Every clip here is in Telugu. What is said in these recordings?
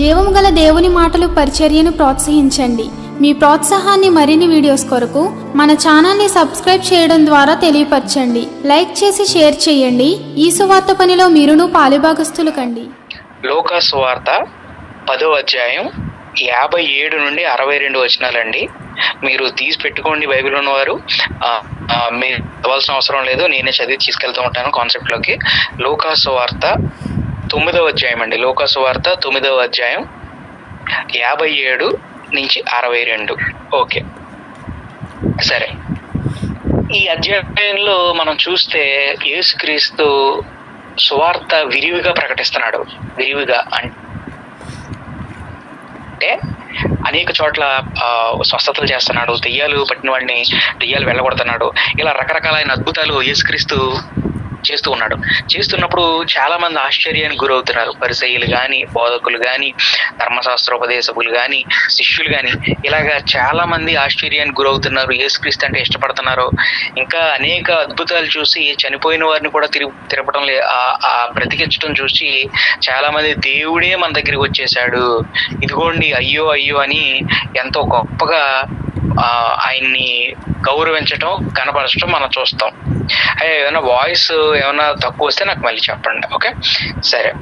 జీవము గల దేవుని మాటలు పరిచర్యను ప్రోత్సహించండి. మీ ప్రోత్సాహాన్ని మరిన్ని వీడియోస్ కొరకు మన ఛానల్ని సబ్స్క్రైబ్ చేయడం ద్వారా తెలియపరచండి. లైక్ చేసి షేర్ చేయండి. ఈ సువార్త పనిలో మీరును పాలుభాగస్తులు కండి. లోకాసు వార్త పదో అధ్యాయం యాభై ఏడు నుండి అరవై రెండు వచనాలండి. మీరు తీసి పెట్టుకోండి బైబిల్ ఉన్నవారు మీరు చదవాల్సిన అవసరం లేదు. నేనే చదివి తీసుకెళ్తూ ఉంటాను కాన్సెప్ట్లోకి. లోకాసు వార్త తొమ్మిదవ అధ్యాయం అండి. లోకాసు వార్త తొమ్మిదవ అధ్యాయం యాభై ఏడు నుంచి అరవై రెండు. ఓకే. సరే. ఈ అధ్యాయంలో మనం చూస్తే యేసుక్రీస్తు సువార్త విరివిగా ప్రకటిస్తున్నాడు. విరివిగా అంటే అనేక చోట్ల స్వస్థతలు చేస్తున్నాడు దెయ్యాలు పట్టిన వాడిని దెయ్యాలు వెళ్ళగొడుతున్నాడు. ఇలా రకరకాలైన అద్భుతాలు యేసుక్రీస్తు చేస్తూ ఉన్నాడు. చేస్తున్నప్పుడు చాలా మంది ఆశ్చర్యానికి గురవుతున్నారు. పరిసయ్యులు కానీ బోధకులు కానీ ధర్మశాస్త్రోపదేశకులు కానీ శిష్యులు కానీ ఇలాగా చాలా మంది ఆశ్చర్యానికి గురవుతున్నారు. యేసుక్రీస్తు అంటే ఇష్టపడుతున్నారు. ఇంకా అనేక అద్భుతాలు చూసి చనిపోయిన వారిని కూడా తిరిగి తిరపడం లే ఆ- బ్రతికించడం చూసి చాలా మంది దేవుడే మన దగ్గరికి వచ్చేసాడు ఇదిగోండి అయ్యో అయ్యో అని ఎంతో గొప్పగా ఆయన్ని గౌరవించటం కనపరచడం మనం చూస్తాం. ఏమైనా వాయిస్ ఏమైనా తక్కువ వస్తే నాకు మళ్ళీ చెప్పండి ఓకే సరే.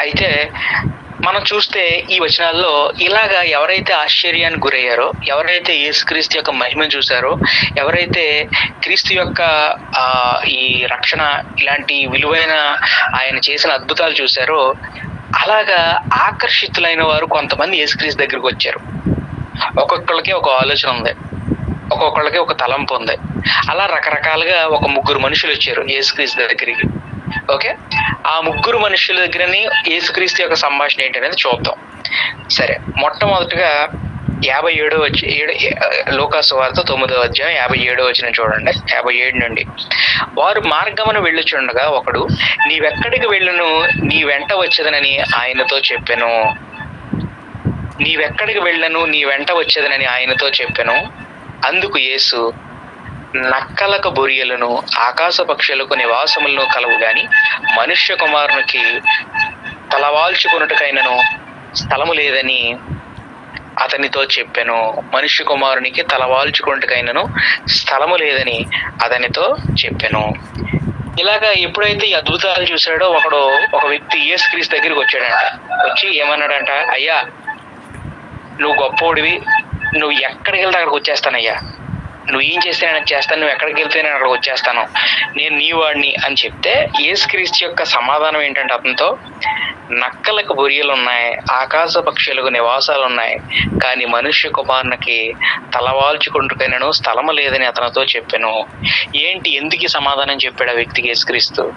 అయితే మనం చూస్తే ఈ వచనాల్లో ఇలాగా ఎవరైతే ఆశ్చర్యానికి గురయ్యారో ఎవరైతే యేసుక్రీస్తు యొక్క మహిమను చూశారో ఎవరైతే క్రీస్తు యొక్క ఈ రక్షణ ఇలాంటి విలువైన ఆయన చేసిన అద్భుతాలు చూశారో అలాగా ఆకర్షితులైన వారు కొంతమంది యేసుక్రీస్తు దగ్గరికి వచ్చారు. ఒక్కొక్కరికి ఒక ఆలోచన ఉంది. ఒక్కొక్కళ్ళకి ఒక తలంపు ఉంది. అలా రకరకాలుగా ఒక ముగ్గురు మనుషులు వచ్చారు యేసుక్రీస్తు దగ్గరికి. ఓకే? ఆ ముగ్గురు మనుషుల దగ్గరని యేసుక్రీస్తు యొక్క సంభాషణ ఏంటనేది చూద్దాం. సరే మొట్టమొదటిగా యాభై ఏడో వచ్చి ఏడు లోకాసు వార్త తొమ్మిదో అధ్యాయం యాభై ఏడో వచ్చిన చూడండి. యాభై ఏడు నుండి. వారు మార్గమును వెళ్ళుచుండగా ఒకడు నీవెక్కడికి వెళ్ళును? నీ వెంట వచ్చేదనని ఆయనతో చెప్పాను. నీవెక్కడికి వెళ్ళను? నీ వెంట వచ్చేదనని ఆయనతో చెప్పాను. అందుకు యేసు నక్కలకు బొరియలను ఆకాశ పక్షులకు నివాసములను కలవు గాని మనుష్య కుమారునికి తలవాల్చుకొనుటకైనను స్థలము లేదని అతనితో చెప్పాను. మనుష్య కుమారునికి తలవాల్చుకొనుటకైనను స్థలము లేదని అతనితో చెప్పాను. ఇలాగా ఎప్పుడైతే ఈ అద్భుతాలు చూశాడో ఒకడు ఒక వ్యక్తి యేసుక్రీస్తు దగ్గరికి వచ్చాడంట. వచ్చి ఏమన్నాడంట? అయ్యా నువ్వు గొప్పోడివి నువ్వు ఎక్కడికి వెళ్తే అక్కడికి వచ్చేస్తానయ్యా? నువ్వు ఏం చేస్తే నేను చేస్తాను? నువ్వు ఎక్కడికి వెళ్తే నేను అక్కడికి వచ్చేస్తాను? నేను నీ వాడిని అని చెప్తే యేసుక్రీస్తు యొక్క సమాధానం ఏంటంటే అతనితో నక్కలకు బొరియలు ఉన్నాయి ఆకాశ పక్షులకు నివాసాలు ఉన్నాయి కానీ మనుష్య కుమారునికి తలవాల్చుకుంటుకైనను స్థలము లేదని అతనితో చెప్పాను. ఏంటి? ఎందుకు సమాధానం చెప్పాడు ఆ వ్యక్తికి యేసుక్రీస్తు?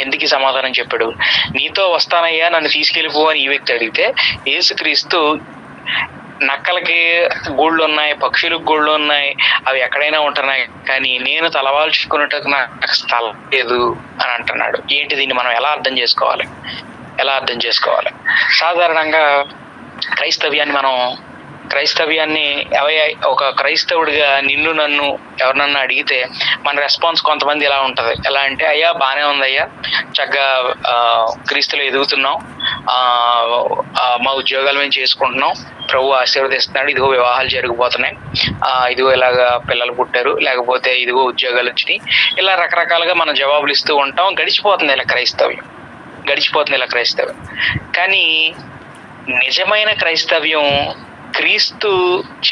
ఎందుకు సమాధానం చెప్పాడు? నీతో వస్తానయ్యా నన్ను తీసుకెళ్ళిపో అని ఈ వ్యక్తి అడిగితే యేసుక్రీస్తు నక్కలకి గూళ్ళు ఉన్నాయి పక్షులకు గూళ్ళు ఉన్నాయి అవి ఎక్కడైనా ఉంటున్నాయి. కానీ నేను తలవాల్చుకున్నట్టుకు నాకు స్థలం లేదు అని అంటున్నాడు. ఏంటి దీన్ని మనం ఎలా అర్థం చేసుకోవాలి? ఎలా అర్థం చేసుకోవాలి? సాధారణంగా క్రైస్తవ్యాన్ని మనం క్రైస్తవ్యాన్ని ఒక క్రైస్తవుడిగా నిన్ను నన్ను ఎవరినన్నా అడిగితే మన రెస్పాన్స్ కొంతమంది ఎలా ఉంటుంది. ఎలా అంటే అయ్యా బాగానే ఉంది అయ్యా చక్కగా క్రీస్తులు ఎదుగుతున్నాం. మా ఉద్యోగాలు మేము చేసుకుంటున్నాం. ప్రభు ఆశీర్వదిస్తున్నాడు. ఇదిగో వివాహాలు జరిగిపోతున్నాయి. ఇదిగో ఇలాగా పిల్లలు పుట్టారు. లేకపోతే ఇదిగో ఉద్యోగాలు వచ్చినాయి. ఇలా రకరకాలుగా మనం జవాబులు ఇస్తూ ఉంటాం. గడిచిపోతుంది ఇలా క్రైస్తవ్యం. గడిచిపోతుంది ఇలా క్రైస్తవ్యం. కానీ నిజమైన క్రైస్తవ్యం క్రీస్తు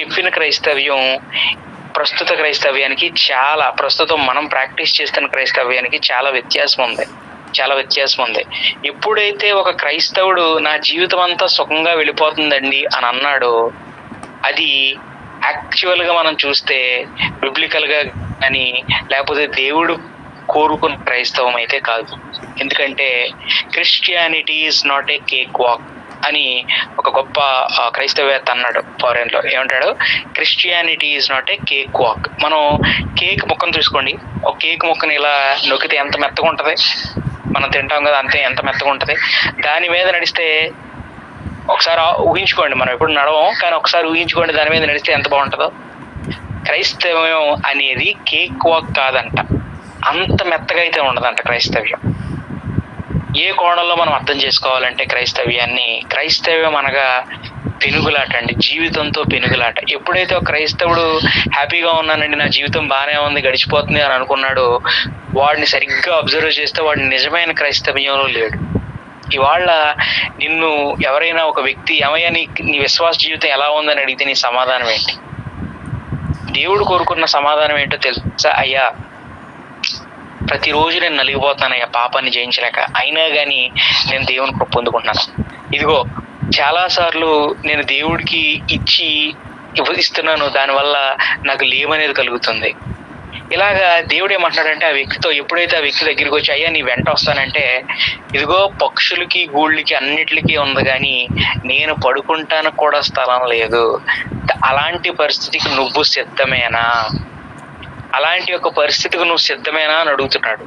చెప్పిన క్రైస్తవ్యం ప్రస్తుత క్రైస్తవ్యానికి చాలా ప్రస్తుతం మనం ప్రాక్టీస్ చేస్తున్న క్రైస్తవ్యానికి చాలా వ్యత్యాసం ఉంది. చాలా వ్యత్యాసం ఉంది. ఎప్పుడైతే ఒక క్రైస్తవుడు నా జీవితం అంతా సుఖంగా వెళ్ళిపోతుందండి అని అన్నాడో అది యాక్చువల్గా మనం చూస్తే బిబ్లికల్గా అని కానీ లేకపోతే దేవుడు కోరుకున్న క్రైస్తవం అయితే కాదు. ఎందుకంటే Christianity is not a cake walk అని ఒక గొప్ప క్రైస్తవేత్త అన్నాడు ఫారెన్లో ఏమంటాడు? Christianity is not a cake walk మనం కేక్ ముక్కను చూసుకోండి. ఒక కేక్ ముక్కను ఇలా నొక్కితే ఎంత మెత్తగా ఉంటుంది? మనం తింటాం కదా అంతే ఎంత మెత్తగా ఉంటుంది? దాని మీద నడిస్తే ఒకసారి ఊహించుకోండి మనం. ఎప్పుడు నడవం కానీ ఒకసారి ఊహించుకోండి దాని మీద నడిస్తే ఎంత బాగుంటుందో. క్రైస్తవ్యం అనేది కేక్ వాక్ కాదంట. అంత మెత్తగా అయితే ఉండదంట క్రైస్తవ్యం. ఏ కోణంలో మనం అర్థం చేసుకోవాలంటే క్రైస్తవ్యాన్ని క్రైస్తవ్యం అనగా పెనుగులాట అండి జీవితంతో పెనుగులాట. ఎప్పుడైతే ఒక క్రైస్తవుడు హ్యాపీగా ఉన్నానండి నా జీవితం బాగానే ఉంది గడిచిపోతుంది అని అనుకున్నాడో వాడిని సరిగ్గా అబ్జర్వ్ చేస్తే వాడు నిజమైన క్రైస్తవ్యంలో లేడు. ఇవాళ నిన్ను ఎవరైనా ఒక వ్యక్తి ఏమయ్యా నీ నీ విశ్వాస జీవితం ఎలా ఉందని అడిగితే నీ సమాధానం ఏంటి? దేవుడు కోరుకున్న సమాధానం ఏంటో తెలుసా అయ్యా? ప్రతిరోజు నేను నలిగిపోతున్నానయ్యా పాపాన్ని జయించలేక. అయినా కానీ నేను దేవుని కృప పొందుకుంటున్నాను. ఇదిగో చాలాసార్లు నేను దేవుడికి ఇచ్చి ఇస్తున్నాను దానివల్ల నాకు లేమనేది కలుగుతుంది. ఇలాగా దేవుడు ఏమంటున్నాడంటే ఆ వ్యక్తితో ఎప్పుడైతే ఆ వ్యక్తి దగ్గరికి వచ్చి అయ్యా నీ వెంట వస్తానంటే ఇదిగో పక్షులకి గూళ్ళకి అన్నిటికీ ఉంది కానీ నేను పడుకుంటానికి కూడా స్థలం లేదు. అలాంటి పరిస్థితికి నువ్వు సిద్ధమేనా? అలాంటి ఒక పరిస్థితికి నువ్వు సిద్ధమేనా అని అడుగుతున్నాడు.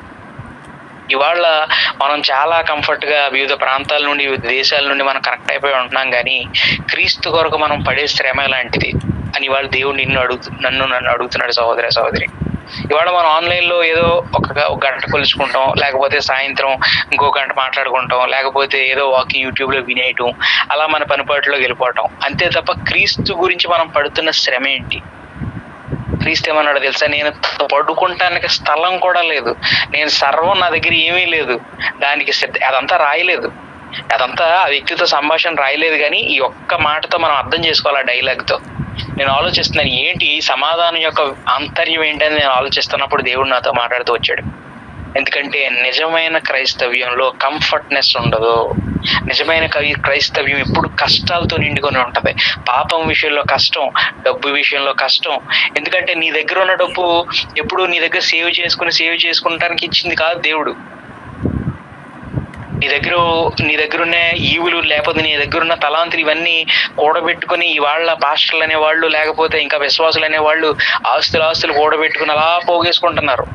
ఇవాళ మనం చాలా కంఫర్ట్గా వివిధ ప్రాంతాల నుండి వివిధ దేశాల నుండి మనం కనెక్ట్ అయిపోయి ఉంటున్నాం కానీ క్రీస్తు కొరకు మనం పడే శ్రమ ఎలాంటిది? అని ఇవాళ దేవుడు నిన్ను అడుగుతు నన్ను నన్ను అడుగుతున్నాడు సహోదర సహోదరి. ఇవాళ మనం ఆన్లైన్లో ఏదో ఒక ఒక గంట కొలుచుకుంటాం లేకపోతే సాయంత్రం ఇంకో గంట మాట్లాడుకుంటాం లేకపోతే ఏదో వాకింగ్ యూట్యూబ్లో వినేయటం అలా మన పనిపాట్లో వెళ్ళిపోవటం. అంతే తప్ప క్రీస్తు గురించి మనం పడుతున్న శ్రమ ఏంటి? ప్రీస్ట్ ఏమన్నాడు తెలుసా? నేను పడుకుంటానికి స్థలం కూడా లేదు. నేను సర్వం నా దగ్గర ఏమీ లేదు. దానికి సిద్ధ అదంతా రాయలేదు. అదంతా ఆ వ్యక్తితో సంభాషణ రాయలేదు కానీ ఈ ఒక్క మాటతో మనం అర్థం చేసుకోవాలి ఆ డైలాగ్తో నేను ఆలోచిస్తున్నాను ఏంటి సమాధానం యొక్క ఆంతర్యం ఏంటని నేను ఆలోచిస్తున్నప్పుడు దేవుడు నాతో మాట్లాడుతూ వచ్చాడు. ఎందుకంటే నిజమైన క్రైస్తవ్యంలో కంఫర్ట్నెస్ ఉండదు. నిజమైన కవి క్రైస్తవ్యం ఎప్పుడు కష్టాలతో నిండుకొని ఉంటుంది. పాపం విషయంలో కష్టం డబ్బు విషయంలో కష్టం. ఎందుకంటే నీ దగ్గర ఉన్న డబ్బు ఎప్పుడు నీ దగ్గర సేవ్ చేసుకుని సేవ్ చేసుకుంటానికి ఇచ్చింది కాదు దేవుడు. నీ దగ్గర నీ దగ్గరున్న ఈవులు లేకపోతే నీ దగ్గరున్న తలాంతులు ఇవన్నీ కూడబెట్టుకుని ఇవాళ్ళ పాస్టర్లు అనేవాళ్ళు లేకపోతే ఇంకా విశ్వాసులు అనేవాళ్ళు ఆస్తులు ఆస్తులు కూడబెట్టుకుని అలా పోగేసుకుంటున్నారు.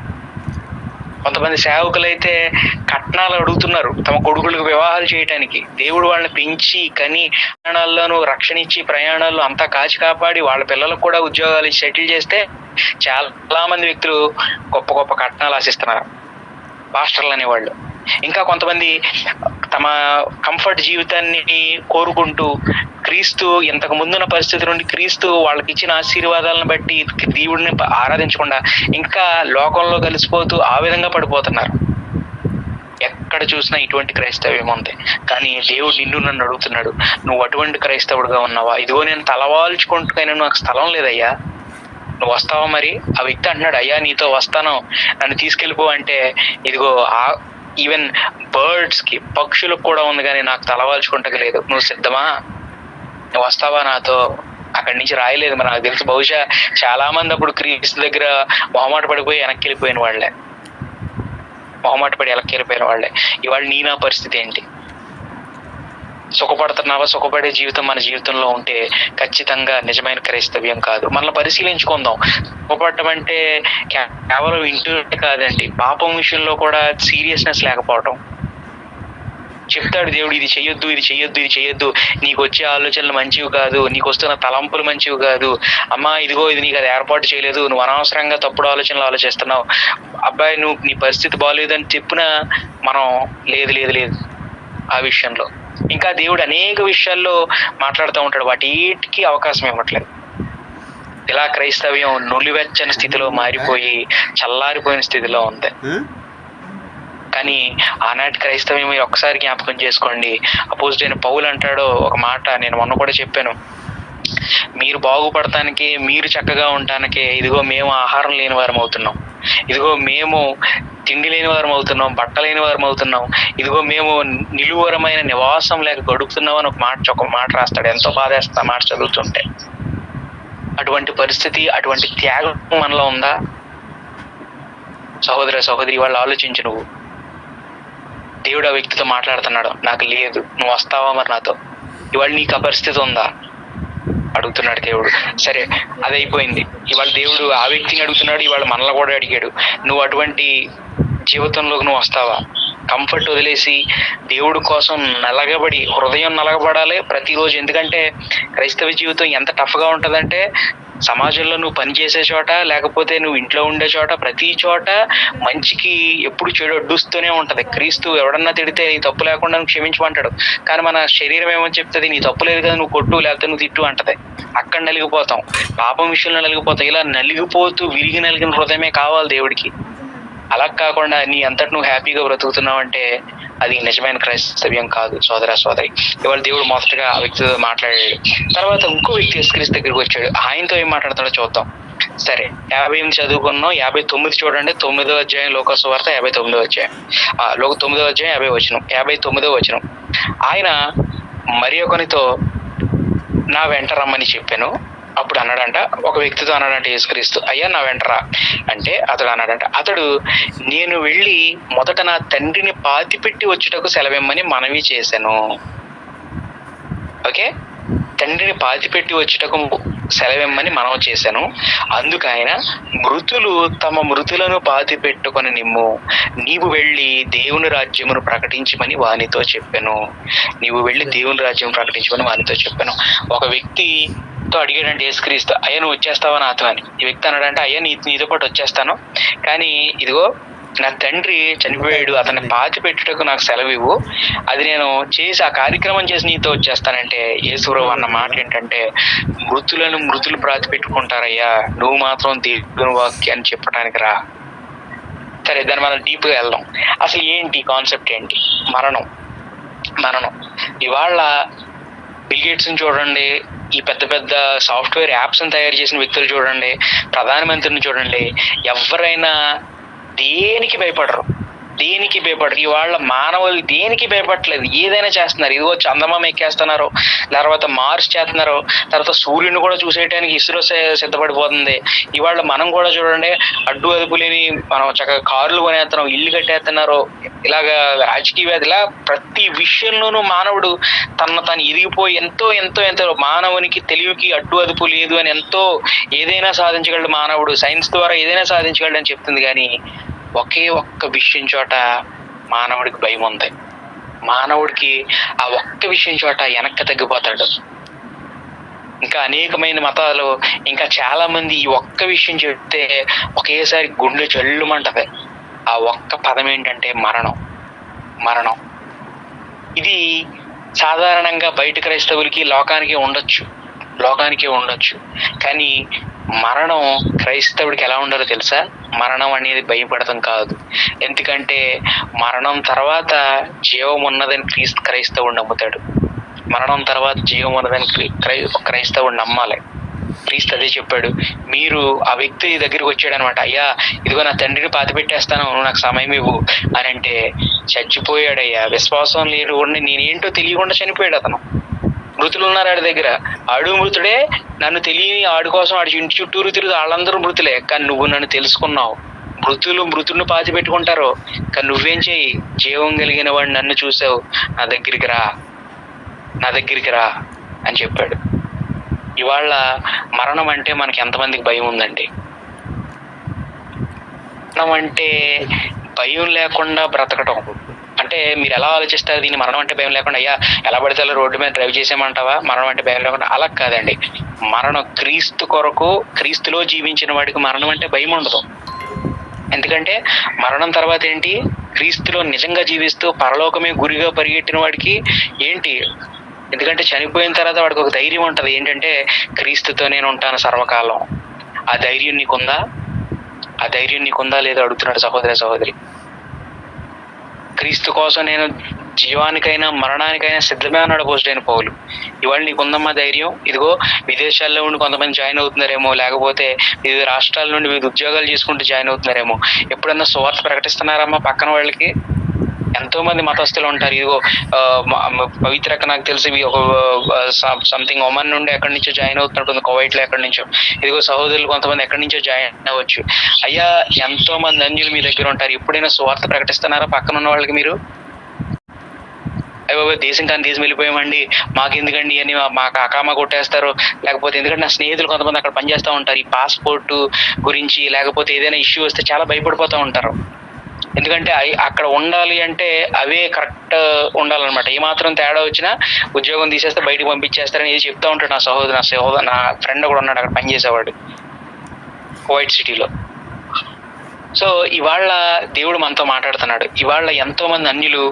కొంతమంది సేవకులైతే కట్నాలు అడుగుతున్నారు. తమ కొడుకులకు వివాహాలు చేయటానికి. దేవుడు వాళ్ళని పెంచి కని ప్రయాణాల్లోనూ రక్షణ ఇచ్చి ప్రయాణాల్లో అంతా కాచి కాపాడి వాళ్ళ పిల్లలకు కూడా ఉద్యోగాలు సెటిల్ చేస్తే చాలా మంది వ్యక్తులు గొప్ప గొప్ప కట్నాలు ఆశిస్తున్నారు. పాస్టర్లు అనేవాళ్ళు. ఇంకా కొంతమంది తమ కంఫర్ట్ జీవితాన్ని కోరుకుంటూ క్రీస్తు ఇంతకు ముందున్న పరిస్థితి నుండి క్రీస్తు వాళ్ళకి ఇచ్చిన ఆశీర్వాదాలను బట్టి దేవుడిని ఆరాధించకుండా ఇంకా లోకంలో కలిసిపోతూ ఆ విధంగా పడిపోతున్నారు. ఎక్కడ చూసినా ఇటువంటి క్రైస్తవ్యం ఉంది కానీ దేవుడు నిన్ను నన్ను అడుగుతున్నాడు నువ్వు అటువంటి క్రైస్తవుడుగా ఉన్నావా? ఇదిగో నేను తలవాల్చుకుంటుకైనా నాకు స్థలం లేదయ్యా. నువ్వు వస్తావా మరి? ఆ వ్యక్తి అంటున్నాడు అయ్యా నీతో వస్తాను. నన్ను తీసుకెళ్ళిపో. అంటే ఇదిగో ఆ ఈవెన్ బర్డ్స్కి పక్షులకు కూడా ఉంది కానీ నాకు తలవాల్చుకుంటకు లేదు నువ్వు సిద్ధమా? నువ్వు వస్తావా నాతో? అక్కడి నుంచి రాయలేదు. మరి నాకు తెలుసు బహుశా చాలా మంది అప్పుడు క్రీస్తు దగ్గర మొహమాట పడిపోయి వెనక్కి వెళ్ళిపోయిన వాళ్ళే. మొహమాట పడి వెనక్కి వెళ్ళిపోయిన వాళ్ళే. ఇవాళ నీ నా పరిస్థితి ఏంటి? సుఖపడుతున్నావా? సుఖపడే జీవితం మన జీవితంలో ఉంటే ఖచ్చితంగా నిజమైన క్రైస్తవ్యం కాదు. మనల్ని పరిశీలించుకుందాం. సుఖపడటం అంటే కేవలం ఇంటూ కాదండి. పాపం విషయంలో కూడా సీరియస్నెస్ లేకపోవటం. చెప్తాడు దేవుడు ఇది చెయ్యొద్దు ఇది చెయ్యొద్దు ఇది చెయ్యొద్దు. నీకు వచ్చే ఆలోచనలు మంచివి కాదు. నీకు వస్తున్న తలంపులు మంచివి కాదు. అమ్మా ఇదిగో ఇది నీకు అది ఏర్పాటు చేయలేదు. నువ్వు అనవసరంగా తప్పుడు ఆలోచనలు ఆలోచిస్తున్నావు. అబ్బాయి నువ్వు నీ పరిస్థితి బాగాలేదని చెప్పినా మనం లేదు లేదు లేదు. ఆ విషయంలో. ఇంకా దేవుడు అనేక విషయాల్లో మాట్లాడుతూ ఉంటాడు. వాటికి అవకాశం ఇవ్వట్లేదు. ఇలా క్రైస్తవ్యం నులివెచ్చని స్థితిలో మారిపోయి చల్లారిపోయిన స్థితిలో ఉంది. కానీ ఆనాటి క్రైస్తవ్యం మీరు ఒకసారి జ్ఞాపకం చేసుకోండి. అపోజిట్ అయిన పౌలు అంటాడు ఒక మాట నేను మొన్న కూడా చెప్పాను. మీరు బాగుపడటానికి మీరు చక్కగా ఉండటానికి ఇదిగో మేము ఆహారం లేని వారం అవుతున్నాం. ఇదిగో మేము తిండి లేని వారం అవుతున్నాం బట్ట లేని వారం అవుతున్నాం. ఇదిగో మేము నిలువరమైన నివాసం లేక గడుపుతున్నాం అని ఒక మాట ఒక మాట రాస్తాడు. ఎంతో బాధేస్తా మాట చదువుతుంటే. అటువంటి పరిస్థితి అటువంటి త్యాగం మనలో ఉందా? సహోదర సహోదరి వాళ్ళు ఆలోచించు నువ్వు. దేవుడు ఆ వ్యక్తితో మాట్లాడుతున్నాడు. నాకు లేదు. నువ్వు వస్తావా మరి నాతో? ఇవాళ నీకు ఆ పరిస్థితి ఉందా? అడుగుతున్నాడు దేవుడు. సరే అది అయిపోయింది ఇవాళ దేవుడు ఆ వ్యక్తిని అడుగుతున్నాడు ఇవాళ మనల్ని కూడా అడిగాడు. నువ్వు అటువంటి జీవితంలోకి నువ్వు వస్తావా? కంఫర్ట్ వదిలేసి దేవుడు కోసం నలగబడి హృదయం నలగబడాలి ప్రతిరోజు. ఎందుకంటే క్రైస్తవ జీవితం ఎంత టఫ్గా ఉంటుందంటే సమాజంలో నువ్వు పనిచేసే చోట లేకపోతే నువ్వు ఇంట్లో ఉండే చోట ప్రతి చోట మంచికి ఎప్పుడు చెడు అడ్డుస్తూనే ఉంటుంది. క్రీస్తు ఎవడన్నా తిడితే నీ తప్పు లేకుండా నువ్వు క్షమించమంటాడు. కానీ మన శరీరం ఏమని చెప్తుంది? నీ తప్పు లేదు కదా నువ్వు కొట్టు లేకపోతే నువ్వు తిట్టు అంటది. అక్కడ నలిగిపోతాం. పాపం విషయంలో నలిగిపోతాం. ఇలా నలిగిపోతూ విరిగి నలిగిన హృదయమే కావాలి దేవుడికి. అలా కాకుండా నీ అంతటి నువ్వు హ్యాపీగా బ్రతుకుతున్నావు అంటే అది నిజమైన క్రైస్తవ్యం కాదు. సోదర సోదరి. ఇవాళ దేవుడు మొదటగా ఆ వ్యక్తితో మాట్లాడాడు. తర్వాత ఇంకో వ్యక్తి యేసుక్రీస్తు దగ్గరికి వచ్చాడు. ఆయనతో ఏం మాట్లాడతాడో చూద్దాం. సరే యాభై ఎనిమిది చదువుకున్నాం. యాభై తొమ్మిది చూడండి. తొమ్మిదో అధ్యాయం లోకస్ వార్త యాభై తొమ్మిదో అధ్యాయం. ఆ, లోక తొమ్మిదో అధ్యాయం యాభై వచనం. యాభై తొమ్మిదో వచనం. ఆయన మరి ఒకనితో నా వెంట రమ్మని చెప్పాను. అప్పుడు అన్నాడంట ఒక వ్యక్తితో అన్నాడంట యేసుక్రీస్తు అయ్యా నా వెంటరా అంటే అతడు అన్నాడంట అతడు నేను వెళ్ళి మొదట నా తండ్రిని పాతిపెట్టి వచ్చుటకు సెలవిమ్మని మనవి చేశాను ఓకే? తండ్రిని పాతిపెట్టి వచ్చుటకు సెలవిమ్మని మనవి చేశాను అందుకు ఆయన మృతులు తమ మృతులను పాతి పెట్టుకొని నిమ్ము. నీవు వెళ్ళి దేవుని రాజ్యమును ప్రకటించమని వానితో చెప్పాను. నీవు వెళ్ళి దేవుని రాజ్యం ప్రకటించమని వానితో చెప్పాను. ఒక తో అడిగాడంటే యేసుక్రీస్తు అయ్యా నువ్వు వచ్చేస్తావా నాతో? అని. ఈ వ్యక్తి అన్నాడంటే అయ్యా నీ నీతో పాటు వచ్చేస్తాను. కానీ ఇదిగో నా తండ్రి చనిపోయాడు. అతన్ని పాతి పెట్టుటకు నాకు సెలవు ఇవ్వు అది నేను చేసి ఆ కార్యక్రమం చేసి నీతో వచ్చేస్తానంటే యేసురావు అన్న మాట ఏంటంటే మృతులను మృతులు ప్రాతి పెట్టుకుంటారయ్యా నువ్వు మాత్రం దేవుని వాక్యాన్ని చెప్పడానికి రా. సరే దాన్ని మనం డీప్గా వెళ్దాం. అసలు ఏంటి కాన్సెప్ట్ ఏంటి? మరణం. మరణం. ఇవాళ బిల్గేట్స్ని చూడండి ఈ పెద్ద పెద్ద సాఫ్ట్వేర్ యాప్స్ తయారు చేసిన వ్యక్తులు చూడండి ప్రధానమంత్రిని చూడండి ఎవరైనా దేనికి భయపడరు. దేనికి భయపడరు ఇవాళ మానవులు దేనికి భయపడలేదు ఏదైనా చేస్తున్నారు. ఇదిగో చందమామ ఎక్కేస్తున్నారు. తర్వాత మార్స్ చేస్తున్నారు. తర్వాత సూర్యుని కూడా చూసేయడానికి ఇస్రో సిద్ధపడిపోతుంది. ఇవాళ మనం కూడా చూడండి అడ్డు అదుపు లేని మనం చక్కగా కార్లు కొనేస్తున్నాం ఇల్లు కట్టేస్తున్నారు. ఇలాగా రాజకీయ వ్యాధి ఇలా ప్రతి విషయంలోనూ మానవుడు తన తను ఇరిగిపోయి ఎంతో ఎంతో ఎంతో మానవునికి తెలివికి అడ్డు అదుపు లేదు అని ఎంతో ఏదైనా సాధించగలడు మానవుడు. సైన్స్ ద్వారా ఏదైనా సాధించగలడు అని చెప్తుంది కానీ ఒకే ఒక్క విషయం చోట మానవుడికి భయం ఉంది. మానవుడికి ఆ ఒక్క విషయం చోట వెనక్కి తగ్గిపోతాడు. ఇంకా అనేకమైన మతాలు ఇంకా చాలా మంది ఈ ఒక్క విషయం చెప్తే ఒకేసారి గుండె జల్లుమంటది. ఆ ఒక్క పదం ఏంటంటే మరణం. మరణం. ఇది సాధారణంగా బయట క్రైస్తవులకి లోకానికి ఉండొచ్చు. లోకానికి ఉండొచ్చు. కానీ మరణం క్రైస్తవుడికి ఎలా ఉండాలో తెలుసా? మరణం అనేది భయపడటం కాదు. ఎందుకంటే మరణం తర్వాత జీవం ఉన్నదని క్రీస్తు క్రైస్తవుడు నమ్ముతాడు. మరణం తర్వాత జీవం ఉన్నదని క్రై- క్రైస్తవుడు నమ్మాలి. క్రీస్తు అదే చెప్పాడు. మీరు ఆ వ్యక్తి దగ్గరికి వచ్చాడు అనమాట అయ్యా ఇదిగో నా తండ్రిని పాతి పెట్టేస్తాను నువ్వు నాకు సమయం ఇవ్వు అని అంటే చచ్చిపోయాడయ్యా. విశ్వాసం లేని వాడిని నేనేంటో తెలియకుండా చనిపోయాడు అతను. మృతులు ఉన్నారు ఆడి దగ్గర. ఆడు మృతుడే నన్ను తెలియని ఆడి కోసం ఆడి ఇంటి చుట్టూరు తిరుగు వాళ్ళందరూ మృతులే. కానీ నువ్వు నన్ను తెలుసుకున్నావు. మృతులు మృతుడిని పాతి పెట్టుకుంటారు. కానీ నువ్వేం చేయి జీవం కలిగిన వాడు నన్ను చూసావు. నా దగ్గరికి రా. నా దగ్గరికి రా అని చెప్పాడు. ఇవాళ మరణం అంటే మనకి ఎంతమందికి భయం ఉందండి? మరణం అంటే భయం లేకుండా బ్రతకటం. అంటే మీరు ఎలా ఆలోచిస్తారు? దీన్ని మరణం అంటే భయం లేకుండా అయ్యా ఎలా పడితే అలా రోడ్డు మీద డ్రైవ్ చేసేయమంటావా? మరణం అంటే భయం లేకుండా అలా కాదండి. మరణం క్రీస్తు కొరకు క్రీస్తులో జీవించిన వాడికి మరణం అంటే భయం ఉండదు. ఎందుకంటే మరణం తర్వాత ఏంటి? క్రీస్తులో నిజంగా జీవిస్తూ పరలోకమే గురిగా పరిగెట్టిన వాడికి ఏంటి? ఎందుకంటే చనిపోయిన తర్వాత వాడికి ఒక ధైర్యం ఉంటుంది. ఏంటంటే క్రీస్తుతో నేను ఉంటాను సర్వకాలం. ఆ ధైర్యం నీకుందా? ఆ ధైర్యం నీకుందా? లేదో అడుగుతున్నాడు సహోదరి సహోదరి. క్రీస్తు కోసం నేను జీవానికైనా మరణానికైనా సిద్ధమే అన్నాడు పోస్టైన పౌలు. ఇవాళ నీకుందమ్మా ధైర్యం. ఇదిగో విదేశాల్లో ఉండి కొంతమంది జాయిన్ అవుతున్నారేమో లేకపోతే వివిధ రాష్ట్రాల నుండి వివిధ ఉద్యోగాలు చేసుకుంటూ జాయిన్ అవుతున్నారేమో. ఎప్పుడన్నా సువార్త ప్రకటిస్తున్నారమ్మా పక్కన వాళ్ళకి? ఎంతో మంది మతస్థులు ఉంటారు. ఇదిగో పవిత్రక నాకు తెలిసి ఒక సంథింగ్ ఒమన్ నుండి ఎక్కడి నుంచో జాయిన్ అవుతున్నట్టుంది కువైట్లో ఎక్కడి నుంచో. ఇదిగో సహోదరులు కొంతమంది ఎక్కడి నుంచో జాయిన్ అవ్వచ్చు. అయ్యా ఎంతో మంది అంజులు మీ దగ్గర ఉంటారు. ఎప్పుడైనా స్వార్థ ప్రకటిస్తున్నారా పక్కన ఉన్న వాళ్ళకి మీరు? అయ్యో బాబోయ్, దేశం కానీ దేశం వెళ్ళిపోయామండి. మాకు ఎందుకండి అని మా- మాకు అకామా కొట్టేస్తారు. లేకపోతే ఎందుకంటే నా స్నేహితులు కొంతమంది అక్కడ పనిచేస్తూ ఉంటారు. ఈ పాస్పోర్ట్ గురించి లేకపోతే ఏదైనా ఇష్యూ వస్తే చాలా భయపడిపోతూ ఉంటారు. ఎందుకంటే అక్కడ ఉండాలి అంటే అవే కరెక్ట్ ఉండాలన్నమాట. ఏమాత్రం తేడా వచ్చినా ఉద్యోగం తీసేస్తే బయటకు పంపించేస్తారని ఇది చెప్తా ఉంటాడు నా సహోదరు నా సహోదరు నా ఫ్రెండ్ కూడా ఉన్నాడు అక్కడ పనిచేసేవాడు వైట్ సిటీలో. సో ఇవాళ దేవుడు మనతో మాట్లాడుతున్నాడు. ఇవాళ ఎంతో మంది అన్యులు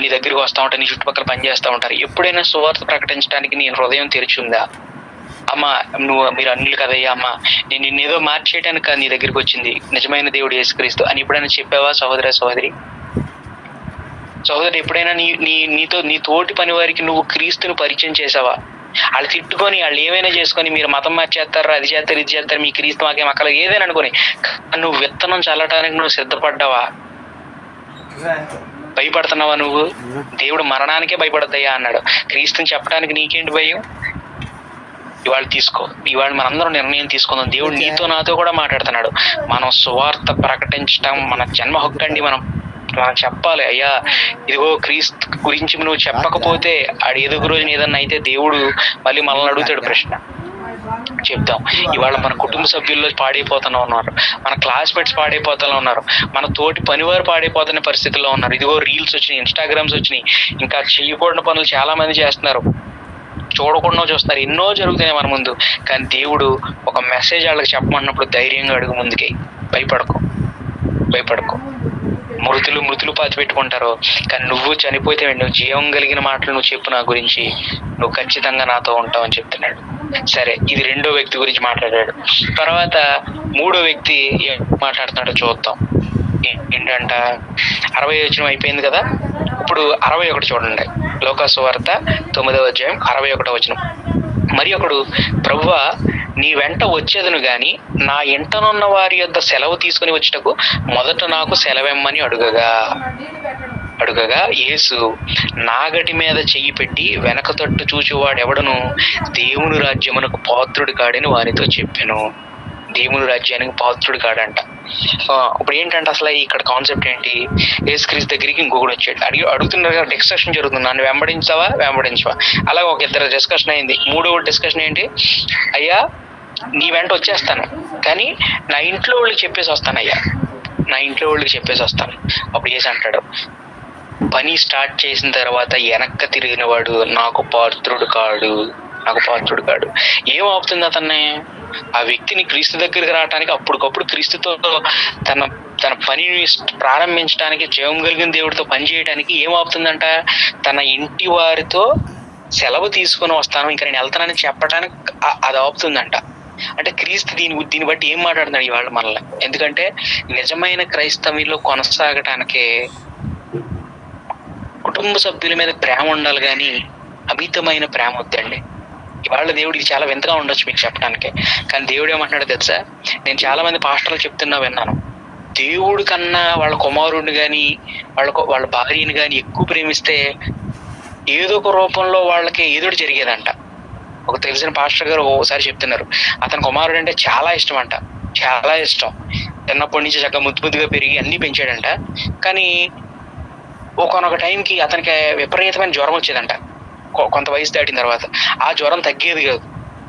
నీ దగ్గరికి వస్తూ ఉంటారు నీ చుట్టుపక్కల పనిచేస్తూ ఉంటారు. ఎప్పుడైనా సువార్త ప్రకటించడానికి నీ హృదయం తెరిచి ఉందా? అమ్మ నువ్వు మీరు అన్నిలు కదయ్యా అమ్మ. నేను నిన్నేదో మార్చేయడానికి నీ దగ్గరికి వచ్చింది. నిజమైన దేవుడు యేసుక్రీస్తు అని ఎప్పుడైనా చెప్పావా సహోదర సహోదరి? సహోదరి ఎప్పుడైనా నీ నీ నీతో నీ తోటి పని వారికి నువ్వు క్రీస్తుని పరిచయం చేసావా వాళ్ళు తిట్టుకొని వాళ్ళు ఏమైనా చేసుకొని మీరు మతం మార్చేస్తారు అది చేస్తారు ఇది చేస్తారు మీ క్రీస్తు మాకేం అక్కడ ఏదైనా అనుకొని. నువ్వు విత్తనం చల్లటానికి నువ్వు సిద్ధపడ్డావా? భయపడుతున్నావా నువ్వు? దేవుడు మరణానికే భయపడద్దయ్యా అన్నాడు. క్రీస్తుని చెప్పడానికి నీకేంటి భయం? ఇవాళ తీసుకో. ఇవాళ మనందరం నిర్ణయం తీసుకుందాం. దేవుడు నీతో నాతో కూడా మాట్లాడుతున్నాడు. మనం సువార్త ప్రకటించడం మన జన్మ హక్కు అండి మనం. మనం చెప్పాలి అయ్యా ఇదిగో క్రీస్తు గురించి నువ్వు చెప్పకపోతే ఆడు ఎదుగు రోజున ఏదన్నా అయితే దేవుడు మళ్ళీ మనల్ని అడుగుతాడు ప్రశ్న. చెప్తాం ఇవాళ మన కుటుంబ సభ్యుల్లో పాడైపోతున్నా ఉన్నారు. మన క్లాస్మేట్స్ పాడైపోతున్నా ఉన్నారు. మన తోటి పనివారు పాడైపోతున్న పరిస్థితుల్లో ఉన్నారు. ఇదిగో రీల్స్ వచ్చినాయి ఇన్స్టాగ్రామ్స్ వచ్చినాయి. ఇంకా చేయకూడని పనులు చాలా మంది చేస్తున్నారు. చూడకుండా చూస్తారు ఎన్నో జరుగుతున్నాయి మన ముందు. కానీ దేవుడు ఒక మెసేజ్ వాళ్ళకి చెప్పమన్నప్పుడు ధైర్యంగా అడుగు ముందుకి. భయపడకు. భయపడకు. మృతులు మృతులు పాతి పెట్టుకుంటారు. కానీ నువ్వు చనిపోతే నువ్వు జీవం కలిగిన మాటలు నువ్వు చెప్పు నా గురించి. నువ్వు ఖచ్చితంగా నాతో ఉంటావు అని చెప్తున్నాడు. సరే ఇది రెండో వ్యక్తి గురించి మాట్లాడాడు. తర్వాత మూడో వ్యక్తి మాట్లాడుతున్నాడో చూద్దాం. ఏంటంట? అరవై వచ్చిన అయిపోయింది కదా? ఇప్పుడు అరవై ఒకటి చూడండి. లోకాసు వార్త తొమ్మిదవ అధ్యాయం అరవై ఒకటో వచ్చిన మరి ఒకడు ప్రవ్వ నీ వెంట వచ్చేదను గాని నా ఇంటనున్న వారి యొద్ద సెలవు తీసుకుని వచ్చుటకు మొదట నాకు సెలవెమ్మని అడుగగా. అడుగగా యేసు నాగటి మీద చెయ్యి పెట్టి వెనక తట్టు చూచేవాడెవడను? దేవుని రాజ్యమునకు పాత్రుడు కాడని వారితో చెప్పాను. దేవుని రాజ్యానికి పాత్రుడు కాడంట. ఇప్పుడు ఏంటంటే అసలు ఇక్కడ కాన్సెప్ట్ ఏంటి? యేసుక్రీస్ దగ్గరికి ఇంకొకటి వచ్చాడు. అడిగి అడుగుతున్నారు కదా డిస్కషన్ జరుగుతుంది. నన్ను వెంబడించావా? వెంబడించవా? అలాగే ఒక ఇద్దరు డిస్కషన్ అయింది. మూడో డిస్కషన్ ఏంటి? అయ్యా నీ వెంట వచ్చేస్తాను. కానీ నా ఇంట్లో వాళ్ళకి చెప్పేసి వస్తాను అయ్యా. నా ఇంట్లో వాళ్ళకి చెప్పేసి వస్తాను. అప్పుడు చేసి అంటాడు పని స్టార్ట్ చేసిన తర్వాత వెనక్కి తిరిగిన వాడు నాకు పాత్రుడు కాడు. నాకు పాత్రుడు కాడు ఏం ఆపుతుంది అతన్ని? ఆ వ్యక్తిని క్రీస్తు దగ్గరికి రావడానికి అప్పటికప్పుడు క్రీస్తుతో తన తన పనిని ప్రారంభించడానికి జయం కలిగిన దేవుడితో పని చేయడానికి ఏం ఆపుతుందంట? తన ఇంటి వారితో సెలవు తీసుకొని వస్తాను ఇంకా నేను వెళ్తానని చెప్పడానికి అది ఆపుతుందంట. అంటే క్రీస్తు దీని దీన్ని బట్టి ఏం మాట్లాడుతున్నాడు ఇవాళ మనల్ని? ఎందుకంటే నిజమైన క్రైస్తవ్యంలో కొనసాగటానికి కుటుంబ సభ్యుల మీద ప్రేమ ఉండాలి కానీ అమితమైన ప్రేమ వద్దండి. ఇవాళ దేవుడికి చాలా వింతగా ఉండొచ్చు మీకు చెప్పడానికి కానీ దేవుడు ఏమంటున్నాడు తెలుసా? నేను చాలా మంది పాస్టర్లు చెప్తున్నా విన్నాను. దేవుడు కన్నా వాళ్ళ కుమారుడిని కానీ వాళ్ళ వాళ్ళ భార్యని కానీ ఎక్కువ ప్రేమిస్తే ఏదో ఒక రూపంలో వాళ్ళకి ఏదో జరిగేదంట. ఒక తెలిసిన పాస్టర్ గారు ఒకసారి చెప్తున్నారు. అతని కుమారుడు అంటే చాలా ఇష్టం అంట. చాలా ఇష్టం. చిన్నప్పటి నుంచి చక్కగా ముద్దు ముద్దుగా పెరిగి అన్ని పెంచాడంట. కానీ ఒకనొక టైంకి అతనికి విపరీతమైన జ్వరం వచ్చేదంట. కొంత వయసు దాటిన తర్వాత. ఆ జ్వరం తగ్గేది కాదు.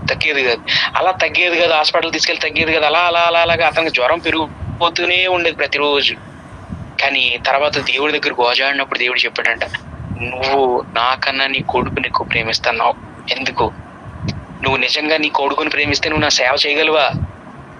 తగ్గేది కాదు. అలా తగ్గేది కాదు. హాస్పిటల్ తీసుకెళ్ళి తగ్గేది కాదు. అలా అలా అలా అలాగా అతనికి జ్వరం పెరిగిపోతూనే ఉండేది ప్రతిరోజు. కానీ తర్వాత దేవుడి దగ్గర గోజాడినప్పుడు దేవుడు చెప్పాడంట నువ్వు నాకన్నా నీ కొడుకుని ఎక్కువ ప్రేమిస్తున్నావు. ఎందుకు? నువ్వు నిజంగా నీ కొడుకుని ప్రేమిస్తే నువ్వు నా సేవ చేయగలవా?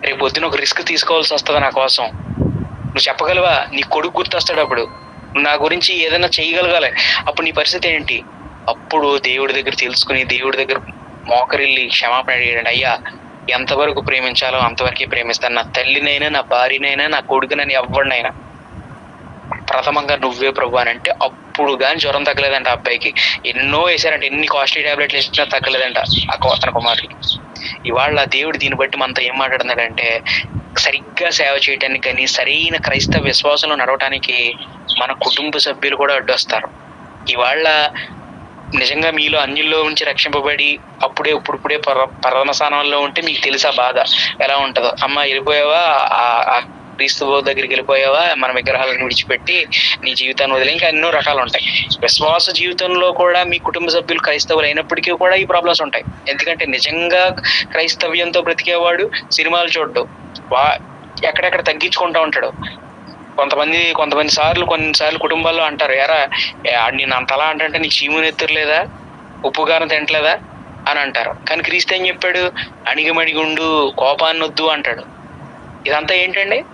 రేపు పొద్దున ఒక రిస్క్ తీసుకోవాల్సి వస్తుంది నా కోసం? నువ్వు చెప్పగలవా? నీ కొడుకు గుర్తొస్తాడు అప్పుడు. నువ్వు నా గురించి ఏదైనా చేయగలగాలి. అప్పుడు నీ పరిస్థితి ఏంటి? అప్పుడు దేవుడి దగ్గర తెలుసుకుని దేవుడి దగ్గర మోకరిల్లి క్షమాపణ అడిగాడు అయ్యా ఎంతవరకు ప్రేమించాలో అంతవరకే ప్రేమిస్తాను. నా తల్లినైనా నా భార్యనైనా నా కొడుకునైనా ఎవరినైనా ప్రథమంగా నువ్వే ప్రభు అని అంటే అప్పుడు కానీ జ్వరం తగ్గలేదంట అబ్బాయికి. ఎన్నో వేసారంట ఎన్ని కాస్ట్లీ టాబ్లెట్లు ఇచ్చినా తగ్గలేదంట ఆ కోతన కుమారుడికి. ఇవాళ దేవుడు దీన్ని బట్టి మనతో ఏం మాట్లాడుతున్నాడంటే సరిగ్గా సేవ చేయడానికి కానీ సరైన క్రైస్తవ విశ్వాసంలో నడవటానికి మన కుటుంబ సభ్యులు కూడా అడ్డొస్తారు. ఇవాళ నిజంగా మీలో అన్యుల్లో నుంచి రక్షింపబడి అప్పుడే ఇప్పుడిప్పుడే పర పరమ స్థానంలో ఉంటే మీకు తెలుసా బాధ? ఎలా ఉంటుందో? అమ్మ వెళ్ళిపోయావా? ఆ- క్రీస్తు దగ్గరికి వెళ్ళిపోయావా? మన విగ్రహాలను విడిచిపెట్టి నీ జీవితాన్ని వదిలి ఇంకా ఎన్నో రకాలు ఉంటాయి. విశ్వాస జీవితంలో కూడా మీ కుటుంబ సభ్యులు క్రైస్తవులు అయినప్పటికీ కూడా ఈ ప్రాబ్లమ్స్ ఉంటాయి. ఎందుకంటే నిజంగా క్రైస్తవ్యంతో బ్రతికేవాడు సినిమాలు చూడడం. వా ఎక్కడెక్కడ తగ్గించుకుంటూ ఉంటాడు. కొంతమంది కొంతమంది సార్లు కొన్నిసార్లు కుటుంబాల్లో అంటారు ఎరా నేను అంతలా అంటే నీకు చీము నెత్తురులేదా? ఉప్పు కారం తింటలేదా? అని అంటారు. కానీ క్రీస్తు ఏం చెప్పాడు? అణిగిమణిగుండు కోపాన్ని వద్దు అంటాడు. ఇదంతా ఏంటండి?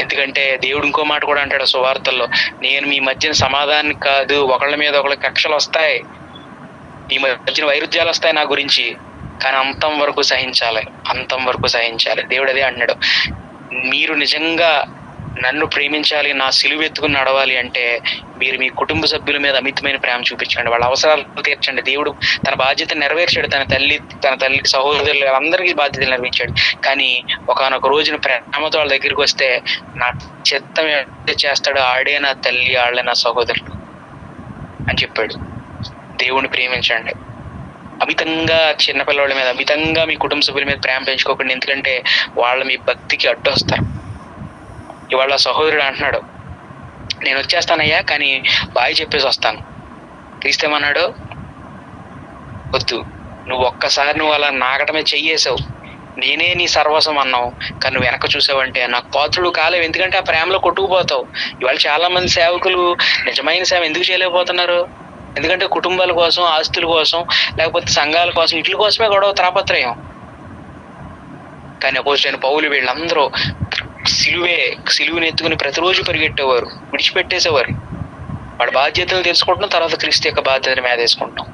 ఎందుకంటే దేవుడు ఇంకో మాట కూడా అంటాడు సువార్తల్లో నేను మీ మధ్యన సమాధానం కాదు ఒకళ్ళ మీద ఒకళ్ళ కక్షలు వస్తాయి. మీ మధ్యన వైరుధ్యాలు వస్తాయి నా గురించి. కానీ అంతం వరకు సహించాలి అంతం వరకు సహించాలి. దేవుడు అదే అంటున్నాడు మీరు నిజంగా నన్ను ప్రేమించాలి నా సిలువ ఎత్తుకుని నడవాలి అంటే మీరు మీ కుటుంబ సభ్యుల మీద అమితమైన ప్రేమ చూపించండి వాళ్ళ అవసరాలు తీర్చండి. దేవుడు తన బాధ్యత నెరవేర్చాడు. తన తల్లి తన తల్లి సహోదరులు అందరికీ బాధ్యతలు నెరవేర్చాడు. కానీ ఒకనొక రోజున ప్రేమతో వాళ్ళ దగ్గరికి వస్తే నా చిత్తం చేస్తాడు ఆడే నా తల్లి ఆళ్ళే నా సహోదరులు అని చెప్పాడు. దేవుణ్ణి ప్రేమించండి. అమితంగా చిన్నపిల్లవాళ్ళ మీద అమితంగా మీ కుటుంబ సభ్యుల మీద ప్రేమ పెంచుకోకండి. ఎందుకంటే వాళ్ళ మీ భక్తికి అడ్డొస్తారు. ఇవాళ సహోదరుడు అంటున్నాడు నేను వచ్చేస్తానయ్యా కానీ బాయ్ చెప్పేసి వస్తాను. క్రీస్తేమన్నాడు వద్దు. నువ్వు ఒక్కసారి నువ్వు అలా నాగటమే చెయ్యేసావు. నేనే నీ సర్వస్వం అన్నావు. కానీ నువ్వు వెనక చూసావంటే నాకు పాత్రుడు కాలేవు. ఎందుకంటే ఆ ప్రేమలో కొట్టుకుపోతావు. ఇవాళ చాలా మంది సేవకులు నిజమైన సేవ ఎందుకు చేయలేకపోతున్నారు? ఎందుకంటే కుటుంబాల కోసం ఆస్తుల కోసం లేకపోతే సంఘాల కోసం ఇట్ల కోసమే గొడవ తాపత్రయం కానీ అపోజిట్ పౌలు వీళ్ళందరూ సిలువే సిలువుని ఎత్తుకుని ప్రతిరోజు పరిగెట్టేవారు విడిచిపెట్టేసేవారు. వాడి బాధ్యతలు తెలుసుకుంటున్నాం తర్వాత క్రీస్తు యొక్క బాధ్యతను మీద వేసుకుంటాం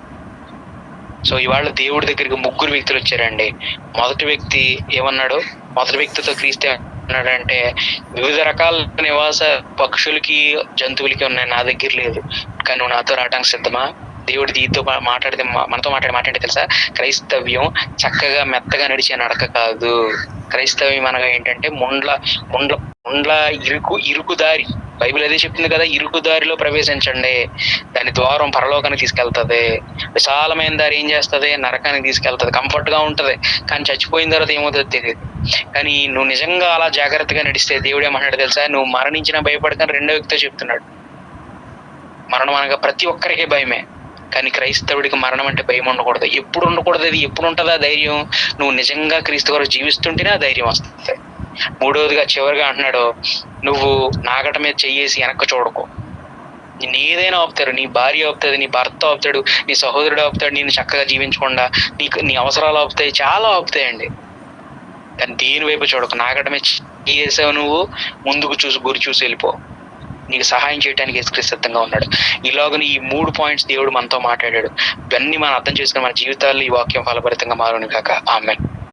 సో ఇవాళ దేవుడి దగ్గరికి ముగ్గురు వ్యక్తులు వచ్చారండి. మొదటి వ్యక్తి ఏమన్నాడు? మొదటి వ్యక్తితో క్రీస్తే అంటే వివిధ రకాల నివాస పక్షులకి జంతువులకి ఉన్నాయి. నా దగ్గర లేదు. కానీ నువ్వు నాతో రావడానికి సిద్ధమా? దేవుడి దీంతో మాట్లాడితే మనతో మాట్లాడి మాట్లాడితే తెలుసా? క్రైస్తవ్యం చక్కగా మెత్తగా నడిచే నడక కాదు. క్రైస్తవ్యం అనగా ఏంటంటే ముండ్ల ముండ్ల ముండ్ల ఇరుకు ఇరుకు దారి. బైబిల్ అదే చెప్తుంది కదా ఇరుకు దారిలో ప్రవేశించండి. దాని ద్వారం పరలోకానికి తీసుకెళ్తుంది. విశాలమైన దారి ఏం చేస్తుంది? నరకానికి తీసుకెళ్తుంది. కంఫర్ట్గా ఉంటుంది. కానీ చచ్చిపోయిన తర్వాత ఏమవుతుందో తెలియదు కానీ నువ్వు నిజంగా అలా జాగ్రత్తగా నడిస్తే దేవుడు ఏమన్నాడు తెలుసా? నువ్వు మరణించిన భయపడకని రెండో వ్యక్తితో చెప్తున్నాడు. మరణం అనగా ప్రతి ఒక్కరికి భయమే. కానీ క్రైస్తవుడికి మరణం అంటే భయం ఉండకూడదు. ఎప్పుడు ఉండకూడదు అది? ఎప్పుడు ఉంటుందా ధైర్యం? నువ్వు నిజంగా క్రీస్తు గారు జీవిస్తుంటేనే ఆ ధైర్యం వస్తుంది. మూడవదిగా చివరిగా అంటున్నాడు నువ్వు నాగట మీద చెయ్యేసి వెనక్కి చూడకు. నిన్ను ఏదైనా ఆపుతారు నీ భార్య ఆపుతుంది నీ భర్త ఆపుతాడు నీ సహోదరుడు ఆపుతాడు నేను చక్కగా జీవించకుండా నీకు నీ అవసరాలు ఆపుతాయి. చాలా ఆపుతాయండి. కానీ దేని వైపు చూడకు? నాగట మీద చేసావు నువ్వు ముందుకు చూసి గురి చూసి వెళ్ళిపో. నీకు సహాయం చేయడానికి యేసుక్రీస్తు సిద్ధంగా ఉన్నాడు. ఈలోగా ఈ మూడు పాయింట్స్ దేవుడు మనతో మాట్లాడాడు. ఇవన్నీ మనం అర్థం చేసుకుని మన జీవితాల్లో ఈ వాక్యం ఫలభరితంగా మారును కాక ఆమె